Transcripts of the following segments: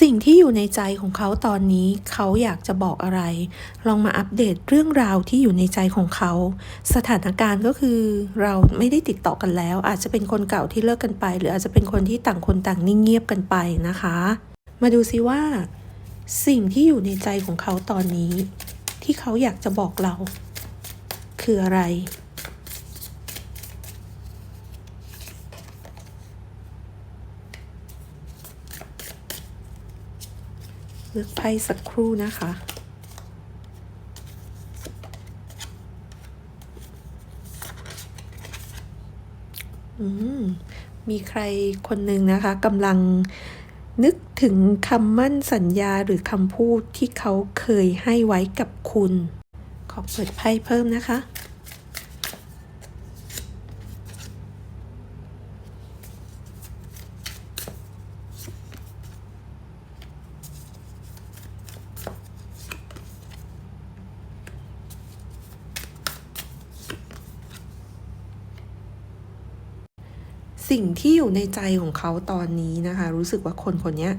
สิ่งที่อยู่ในใจของเขาตอนนี้เขาอยากจะบอกอะไร ลองมาอัปเดตเรื่องราวที่อยู่ในใจของเขา สถานการณ์ก็คือเราไม่ได้ติดต่อกันแล้ว อาจจะเป็นคนเก่าที่เลิกกันไป หรืออาจจะเป็นคนที่ต่างคนต่างนิ่งเงียบกันไปนะคะ มาดูซิว่า สิ่งที่อยู่ในใจของเขาตอนนี้ ที่เขาอยากจะบอกเรา คืออะไร เลือกไพ่สักครู่นะคะ อืม มีใครคนหนึ่งนะคะกำลังนึกถึงคำมั่นสัญญาหรือคำพูดที่เขาเคยให้ไว้กับคุณ ขอเปิดไพ่เพิ่มนะคะ สิ่งที่อยู่ในใจของเขาตอนนี้นะคะ รู้สึกว่าคนคนนี้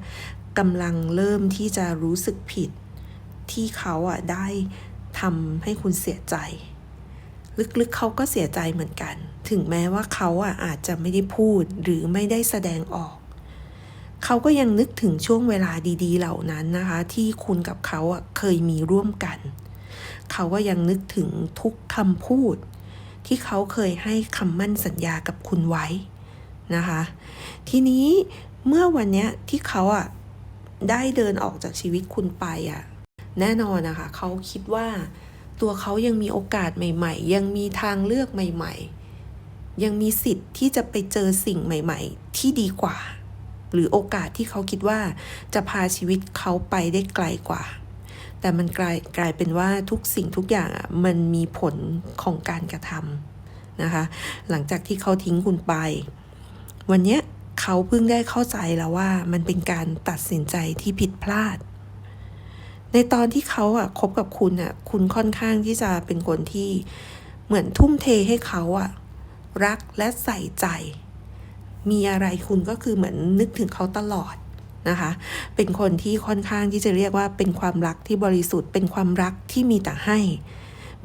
กำลังเริ่มที่จะรู้สึกผิด ที่เขาอะได้ทำให้คุณเสียใจ ลึกๆเขาก็เสียใจเหมือนกัน ถึงแม้ว่าเขาอะอาจจะไม่ได้พูดหรือไม่ได้แสดงออก เขาก็ยังนึกถึงช่วงเวลาดีๆ เหล่านั้นนะคะ ที่คุณกับเขาอะเคยมีร่วมกัน เขาก็ยังนึกถึงทุกคำพูดที่เขาเคยให้คำมั่นสัญญากับคุณไว้ นะคะ ทีนี้เมื่อวันเนี้ยที่เขาอะได้เดินออกจากชีวิตคุณไปอะ แน่นอนนะคะเขาคิดว่าตัวเขายังมีโอกาสใหม่ ๆ ยังมีทางเลือกใหม่ ๆ ยังมีสิทธิ์ที่จะไปเจอสิ่งใหม่ ๆ ที่ดีกว่า หรือโอกาสที่เขาคิดว่าจะพาชีวิตเขาไปได้ไกลกว่า แต่มันกลายกลายเป็นว่าทุกสิ่งทุกอย่างอะมันมีผลของการกระทำนะคะ หลังจากที่เขาทิ้งคุณไป วันนี้เขาเพิ่งได้เข้าใจแล้วว่ามันเป็นการตัดสินใจที่ผิดพลาด ในตอนที่เขาอะคบกับคุณอะคุณค่อนข้างที่จะเป็นคนที่เหมือนทุ่มเทให้เขาอะรักและใส่ใจ มีอะไรคุณก็คือเหมือนนึกถึงเขาตลอดนะคะ เป็นคนที่ค่อนข้างที่จะเรียกว่าเป็นความรักที่บริสุทธิ์ เป็นความรักที่มีแต่ให้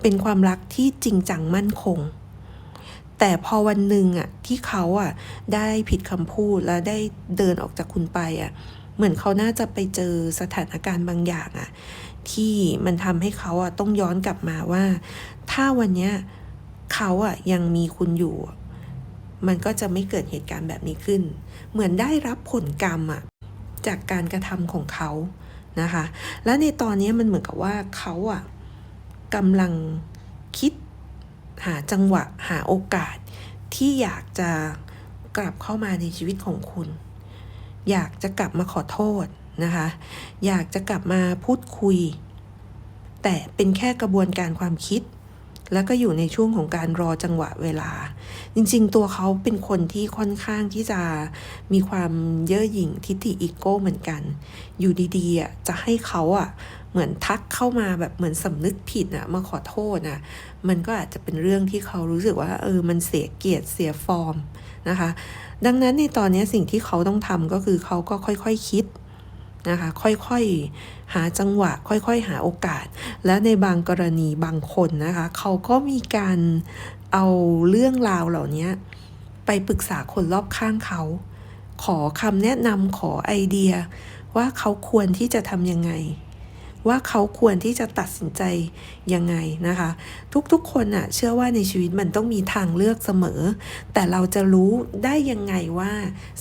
เป็นความรักที่จริงจังมั่นคง แต่พอวันหนึ่งอะที่เขาอะได้ผิดคำพูดแล้วได้เดินออกจากคุณไปอะเหมือนเขาน่าจะไปเจอสถานการณ์บางอย่างอะที่มันทำให้เขาอะต้องย้อนกลับมาว่า ถ้าวันเนี้ยเขาอะยังมีคุณอยู่ มันก็จะไม่เกิดเหตุการณ์แบบนี้ขึ้น เหมือนได้รับผลกรรมอะจากการกระทำของเขานะคะ และในตอนนี้มันเหมือนกับว่าเขาอะกำลังคิด หาจังหวะหาโอกาสที่อยากจะกลับเข้ามาในชีวิตของคุณ อยากจะกลับมาขอโทษนะคะ อยากจะกลับมาพูดคุย แต่เป็นแค่กระบวนการความคิด แล้วก็อยู่ในช่วงของการรอจังหวะเวลา จริงๆ ตัวเขาเป็นคนที่ค่อนข้างที่จะมีความเย่อหยิ่งทิฐิอีโก้เหมือนกัน อยู่ดีๆจะให้เขาอะ เหมือนทักเข้ามาแบบเหมือนสำนึกผิดอะมาขอโทษอะมันก็อาจจะเป็นเรื่องที่เขารู้สึกว่าเออมันเสียเกียรติเสียฟอร์มนะคะ ดังนั้นในตอนนี้สิ่งที่เขาต้องทำก็คือเขาก็ค่อยๆคคิดนะคะ ค่อยๆหาจังหวะ ค่อยๆ หาโอกาส และในบางกรณีบางคนนะคะ เขาก็มีการเอาเรื่องราวเหล่านี้ไปปรึกษาคนรอบข้างเขา ขอคำแนะนำขอไอเดีย ว่าเขาควรที่จะทำยังไง ว่าเขาควรที่จะตัดสินใจยังไงนะคะ ทุกๆคนอะเชื่อว่าในชีวิตมันต้องมีทางเลือกเสมอ แต่เราจะรู้ได้ยังไงว่า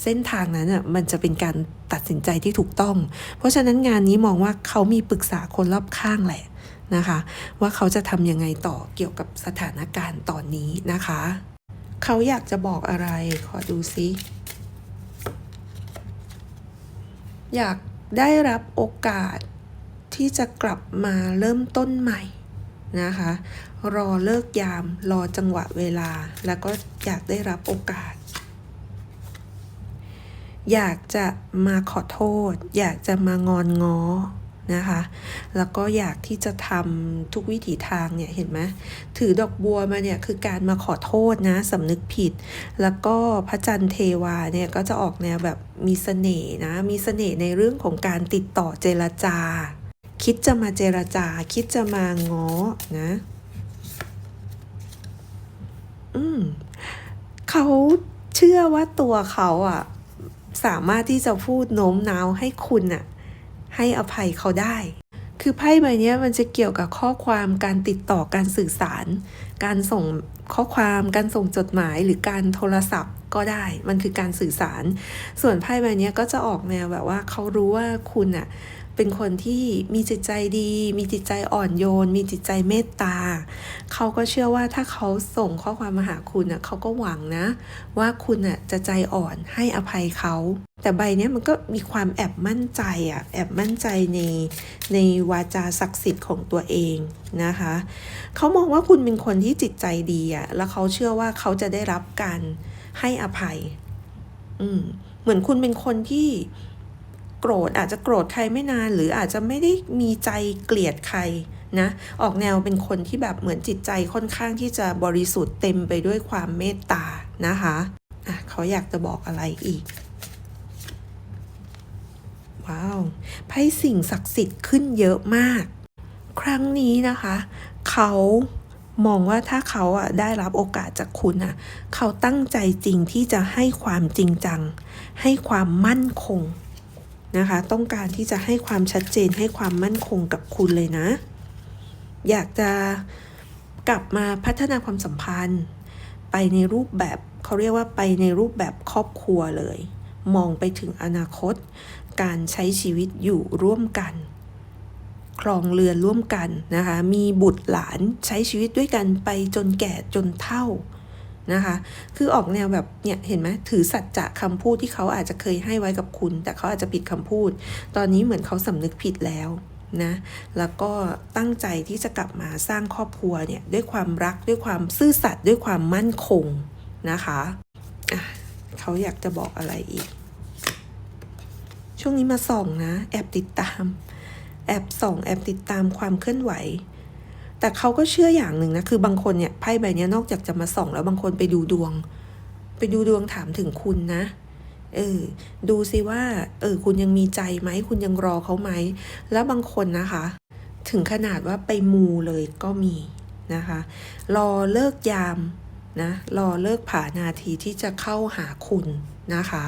เส้นทางนั้นอะมันจะเป็นการตัดสินใจที่ถูกต้อง เพราะฉะนั้นงานนี้มองว่าเขามีปรึกษาคนรอบข้างแหละนะคะ ว่าเขาจะทำยังไงต่อเกี่ยวกับสถานการณ์ตอนนี้นะคะ เขาอยากจะบอกอะไรขอดูซิอยากได้รับโอกาส ที่จะกลับมาเริ่มต้นใหม่นะคะ รอเลิกยาม รอจังหวะเวลา แล้วก็อยากได้รับโอกาส อยากจะมาขอโทษ อยากจะมางอนง้อนะคะ แล้วก็อยากที่จะทำทุกวิถีทางเนี่ย เห็นไหมถือดอกบัวมาเนี่ย คือการมาขอโทษนะสำนึกผิด แล้วก็พระจันทร์เทวาเนี่ย ก็จะออกแนวแบบมีเสน่ห์นะ มีเสน่ห์ในเรื่องของการติดต่อเจรจา คิดจะมาเจรจา คิดจะมาง้อนะ อืมเขาเชื่อว่าตัวเขาอะ สามารถที่จะพูดโน้มน้าวให้คุณอะ ให้อภัยเขาได้ คือไพ่ใบนี้มันจะเกี่ยวกับข้อความการติดต่อการสื่อสาร การส่งข้อความการส่งจดหมายหรือการโทรศัพท์ก็ได้ มันคือการสื่อสาร ส่วนไพ่ใบนี้ก็จะออกแนวแบบว่าเขารู้ว่าคุณอะ เป็นคนที่มีจิตใจดี มีจิตใจอ่อนโยน มีจิตใจเมตตา เขาก็เชื่อว่าถ้าเขาส่งข้อความมาหาคุณอะเขาก็หวังนะ ว่าคุณอะจะใจอ่อนให้อภัยเขา แต่ใบนี้มันก็มีความแอบมั่นใจอะแอบมั่นใจในในวาจาศักดิ์สิทธิ์ของตัวเองนะคะ เขามองว่าคุณเป็นคนที่จิตใจดีอะแล้วเขาเชื่อว่าเขาจะได้รับการให้อภัย อืมเหมือนคุณเป็นคนที่ โกรธอาจจะโกรธใครไม่นาน หรืออาจจะไม่ได้มีใจเกลียดใครนะออกแนวเป็นคนที่แบบเหมือนจิตใจค่อนข้างที่จะบริสุทธิ์เต็มไปด้วยความเมตตานะคะอะเขาอยากจะบอกอะไรอีก ว้าวไพ่สิ่งศักดิ์สิทธิ์ขึ้นเยอะมาก ครั้งนี้นะคะ เขามองว่าถ้าเขาอะได้รับโอกาสจากคุณอะ เขาตั้งใจจริงที่จะให้ความจริงจัง ให้ความมั่นคง นะคะ ต้องการที่จะให้ความชัดเจนให้ความมั่นคงกับคุณเลยนะ อยากจะกลับมาพัฒนาความสัมพันธ์ ไปในรูปแบบเขาเรียกว่าไปในรูปแบบครอบครัวเลย มองไปถึงอนาคต การใช้ชีวิตอยู่ร่วมกันครองเรือนร่วมกันนะคะ มีบุตรหลานใช้ชีวิตด้วยกันไปจนแก่จนเฒ่า นะคะ คือออกแนวแบบเนี่ยเห็นไหมถือสัจจะคำพูดที่เขาอาจจะเคยให้ไว้กับคุณ แต่เขาอาจจะผิดคำพูด ตอนนี้เหมือนเขาสำนึกผิดแล้วนะแล้วก็ตั้งใจที่จะกลับมาสร้างครอบครัวเนี่ยด้วยความรักด้วยความซื่อสัตย์ด้วยความมั่นคงนะคะะเขาอยากจะบอกอะไรอีก ช่วงนี้มาส่องนะ แอบติดตาม แอบส่อง แอบติดตามความเคลื่อนไหว แต่เขาก็เชื่ออย่างหนึ่งนะคือบางคนเนี่ยไพ่ใบนี้นอกจากจะมาส่อง แล้วบางคนไปดูดวง ไปดูดวงถามถึงคุณนะเออดูสิว่า เออ คุณยังมีใจไหม คุณยังรอเขาไหม แล้วบางคนนะคะ ถึงขนาดว่าไปมูเลยก็มีนะคะ รอเลิกยามนะ รอเลิกผ่านาทีที่จะเข้าหาคุณนะคะ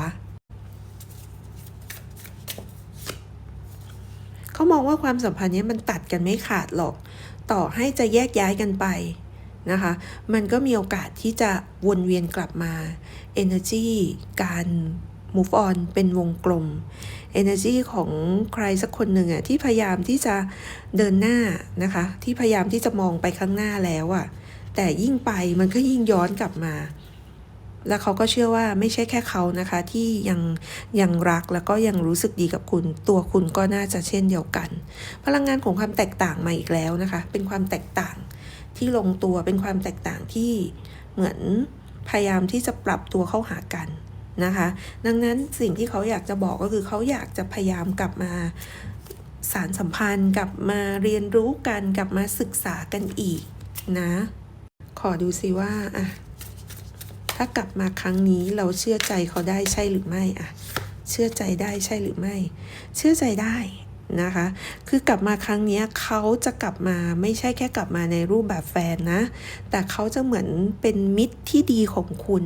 เขามองว่าความสัมพันธ์นี้มันตัดกันไม่ขาดหรอก ต่อให้จะแยกย้ายกันไปนะคะ มันก็มีโอกาสที่จะวนเวียนกลับมา energy การ move on เป็นวงกลม energy ของใครสักคนหนึ่งอะที่พยายามที่จะเดินหน้านะคะ ที่พยายามที่จะมองไปข้างหน้าแล้วอะแต่ยิ่งไปมันก็ยิ่งย้อนกลับมา แล้วเขาก็เชื่อว่าไม่ใช่แค่เขานะคะที่ยังยังรักแล้วก็ยังรู้สึกดีกับคุณตัวคุณก็น่าจะเช่นเดียวกัน พลังงานของความแตกต่างมาอีกแล้วนะคะ เป็นความแตกต่างที่ลงตัวเป็นความแตกต่างที่เหมือนพยายามที่จะปรับตัวเข้าหากันนะคะ ดังนั้นสิ่งที่เขาอยากจะบอกก็คือเขาอยากจะพยายามกลับมาสารสัมพันธ์ กลับมาเรียนรู้กัน กลับมาศึกษากันอีกนะ ขอดูสิว่าอะ ถ้ากลับมาครั้งนี้เราเชื่อใจเขาได้ใช่หรือไม่อะเชื่อใจได้ใช่หรือไม่ เชื่อใจได้นะคะ คือกลับมาครั้งนี้เขาจะกลับมาไม่ใช่แค่กลับมาในรูปแบบแฟนนะ แต่เขาจะเหมือนเป็นมิตรที่ดีของคุณ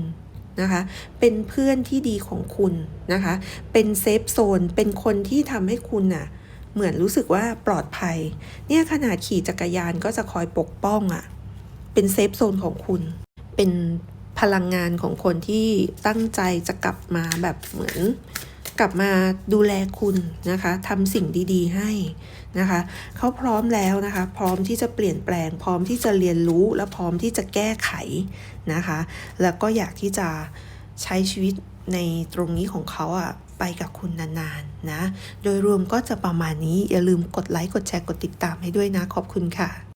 นะคะ เป็นเพื่อนที่ดีของคุณนะคะ เป็นเซฟโซน เป็นคนที่ทำให้คุณน่ะ เหมือนรู้สึกว่าปลอดภัย เนี่ยขนาดขี่จักรยานก็จะคอยปกป้องอะ่ะ เป็นเซฟโซนของคุณ เป็น พลังงานของคนที่ตั้งใจจะกลับมาแบบเหมือนกลับมาดูแลคุณนะคะทำสิ่งดีๆให้นะคะเขาพร้อมแล้วนะคะ พร้อมที่จะเปลี่ยนแปลง พร้อมที่จะเรียนรู้และพร้อมที่จะแก้ไขนะคะ แล้วก็อยากที่จะใช้ชีวิตในตรงนี้ของเขาอะไปกับคุณนานๆนะ โดยรวมก็จะประมาณนี้อย่าลืมกดไลค์กดแชร์กดติดตามให้ด้วยนะขอบคุณค่ะ